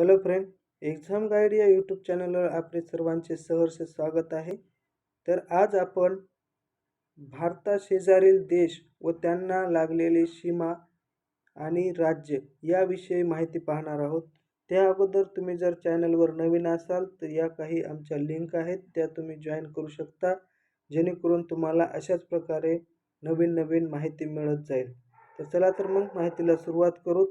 Hello friend exam guide या YouTube चॅनलवर आपले सर्वांचे सहर्ष स्वागत आहे. तर आज आपण भारताशेजारील देश व त्यांना लागलेली सीमा आणि राज्य याविषयी माहिती पाहणार आहोत. त्या अगोदर तुम्ही जर चॅनलवर नवीन असाल तर या काही आमच्या लिंक आहेत त्या तुम्ही जॉईन करू शकता जेणेकरून तुम्हाला अशाच प्रकारे नवीन नवीन माहिती मिळत जाईल. तर चला तर मग माहितीला सुरुवात करू.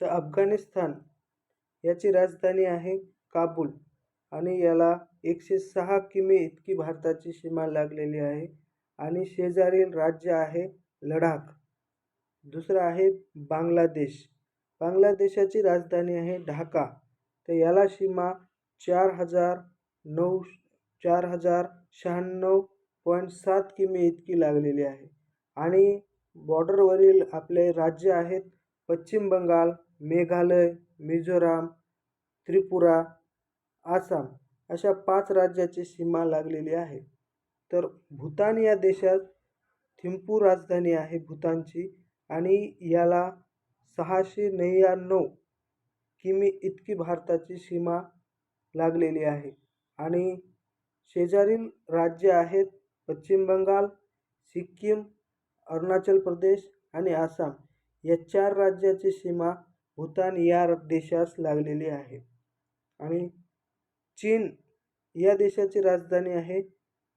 तर अफगाणिस्तान याची राजधानी आहे काबूल आणि याला एकशे सहा किमी इतकी भारताची सीमा लागलेली आहे आणि शेजारील राज्य आहे लडाख. दुसरं आहे बांगलादेश. बांगलादेशाची राजधानी आहे ढाका. तर याला सीमा चार हजार नऊ चार हजार शहाण्णव पॉईंट सात किमी इतकी लागलेली आहे. आणि बॉर्डरवरील आपले राज्य आहेत पश्चिम बंगाल मेघालय मिझोराम त्रिपुरा आसाम अशा पाच राज्याची सीमा लागलेली आहे. तर भूतान या देशात थिंपू राजधानी आहे भूतानची आणि याला सहाशे नव्याण्णव किमी इतकी भारताची सीमा लागलेली आहे. आणि शेजारील राज्य आहेत पश्चिम बंगाल सिक्कीम अरुणाचल प्रदेश आणि आसाम. या चार राज्याची सीमा भूतान या देशास लागलेली आहे आणि चीन या देशाची राजधानी आहे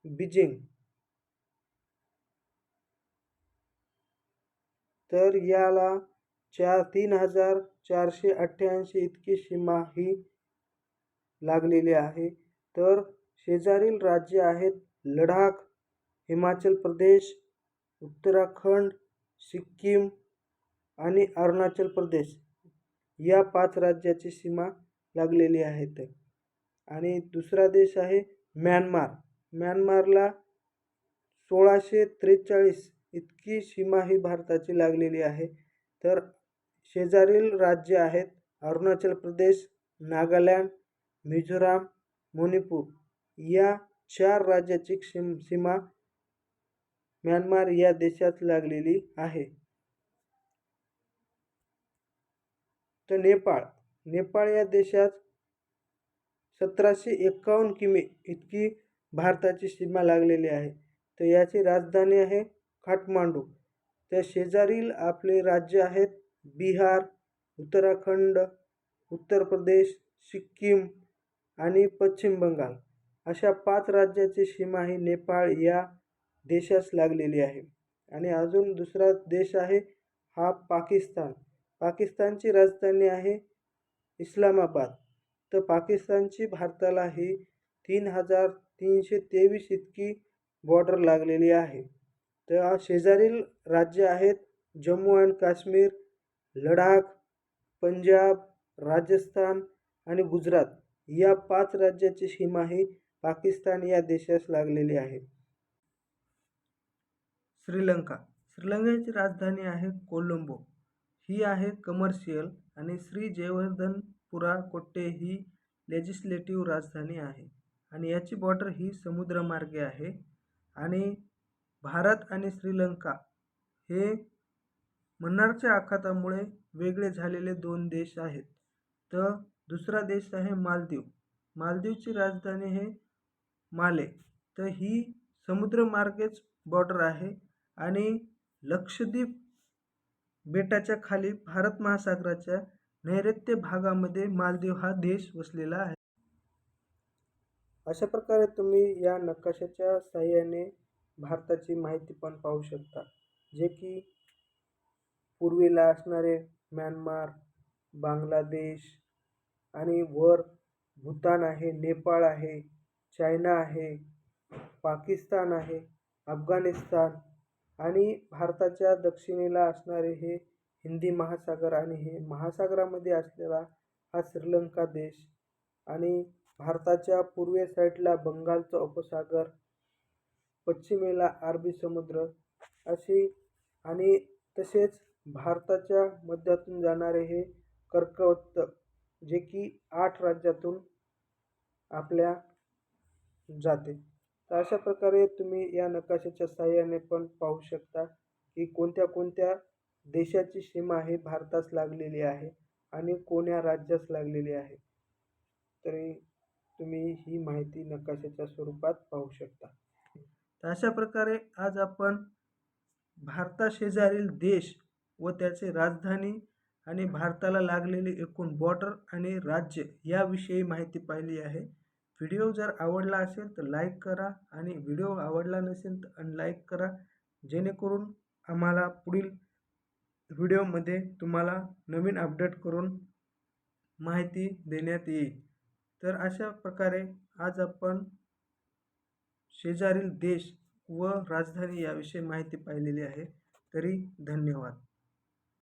बीजिंग. तर याला चार तीन हजार चारशे अठ्ठ्याऐंशी इतकी सीमा ही लागलेली आहे. तर शेजारील राज्य आहेत लडाख हिमाचल प्रदेश उत्तराखंड सिक्कीम आणि अरुणाचल प्रदेश. या पाच राज्याची सीमा लागलेली आहे आणि दुसरा देश आहे म्यानमार. म्यानमारला सोळाशे त्रेचाळीस इतकी सीमा ही भारताची लागलेली आहे. तर शेजारील राज्य आहेत अरुणाचल प्रदेश नागालँड मिझोराम मणिपूर. या चार राज्याची सीम सीमा म्यानमार या देशात लागलेली आहे. तर नेपाळ. नेपाळ या देशात सतराशे एकावन्न किमी इतकी भारताची सीमा लागलेली आहे. तर याची राजधानी आहे काठमांडू. त्या शेजारील आपले राज्य आहेत बिहार उत्तराखंड उत्तर प्रदेश सिक्कीम आणि पश्चिम बंगाल. अशा पाच राज्याची सीमा ही नेपाळ या देशास लागलेली आहे. आणि अजून दुसरा देश आहे हा पाकिस्तान. पाकिस्तानची राजधानी आहे इस्लामाबाद. तर पाकिस्तानची भारताला ही तीन हजार तीनशे तेवीस इतकी बॉर्डर लागलेली आहे. तर शेजारील राज्य आहेत जम्मू अँड काश्मीर लडाख पंजाब राजस्थान आणि गुजरात. या पाच राज्याची सीमा ही पाकिस्तान या देशास लागलेली आहे. श्रीलंका. श्रीलंकेची राजधानी आहे कोलंबो. ही आहे कमर्शियल आणि श्री जयवर्धनपुरा कोट्टे ही लेजिस्लेटिव्ह राजधानी आहे. आणि याची बॉर्डर ही समुद्रमार्गे आहे. आणि भारत आणि श्रीलंका हे मन्नारच्या आखातामुळे वेगळे झालेले दोन देश आहेत. तर दुसरा देश आहे मालदीव. मालदीवची राजधानी हे माले. तर ही समुद्रमार्गेच बॉर्डर आहे. आणि लक्षद्वीप बेटाच्या खाली भारत महासागराच्या नैऋत्य भागामध्ये मालदीव हा देश वसलेला आहे. अशा प्रकारे तुम्ही या नकाशाच्या साह्याने भारताची माहिती पण पाहू शकता जे की पूर्वेला असणारे म्यानमार बांगलादेश आणि वर भूतान आहे नेपाळ आहे चायना आहे पाकिस्तान आहे अफगाणिस्तान आणि भारताच्या दक्षिणेला असणारे हे हिंदी महासागर आणि हे महासागरामध्ये असलेला हा श्रीलंका देश आणि भारताच्या पूर्वे साईडला बंगालचा उपसागर पश्चिमेला अरबी समुद्र अशी आणि तसेच भारताच्या मध्यातून जाणारे हे कर्कवृत्त जे की आठ राज्यातून आपल्या जाते. तर अशा प्रकारे तुम्ही या नकाशाच्या सहाय्याने पण पाहू शकता की कोणत्या कोणत्या देशाची सीमा ही भारतास लागलेली आहे आणि कोण्या राज्यास लागलेली आहे. तरी तुम्ही ही माहिती नकाशाच्या स्वरूपात पाहू शकता. तर अशा प्रकारे आज आपण भारताशेजारील देश व त्याचे राजधानी आणि भारताला लागलेली एकूण बॉर्डर आणि राज्य याविषयी माहिती पाहिली आहे. व्हिडिओ जर आवडला असेल तर लाईक करा आणि व्हिडिओ आवडला नसेल तर अनलाईक करा. जेणेकरून आम्हाला पुढील व्हिडिओमध्ये तुम्हाला नवीन अपडेट करून माहिती देण्यात येईल. तर अशा प्रकारे आज आपण शेजारील देश व राजधानी याविषयी माहिती पाहिलेली आहे. तरी धन्यवाद.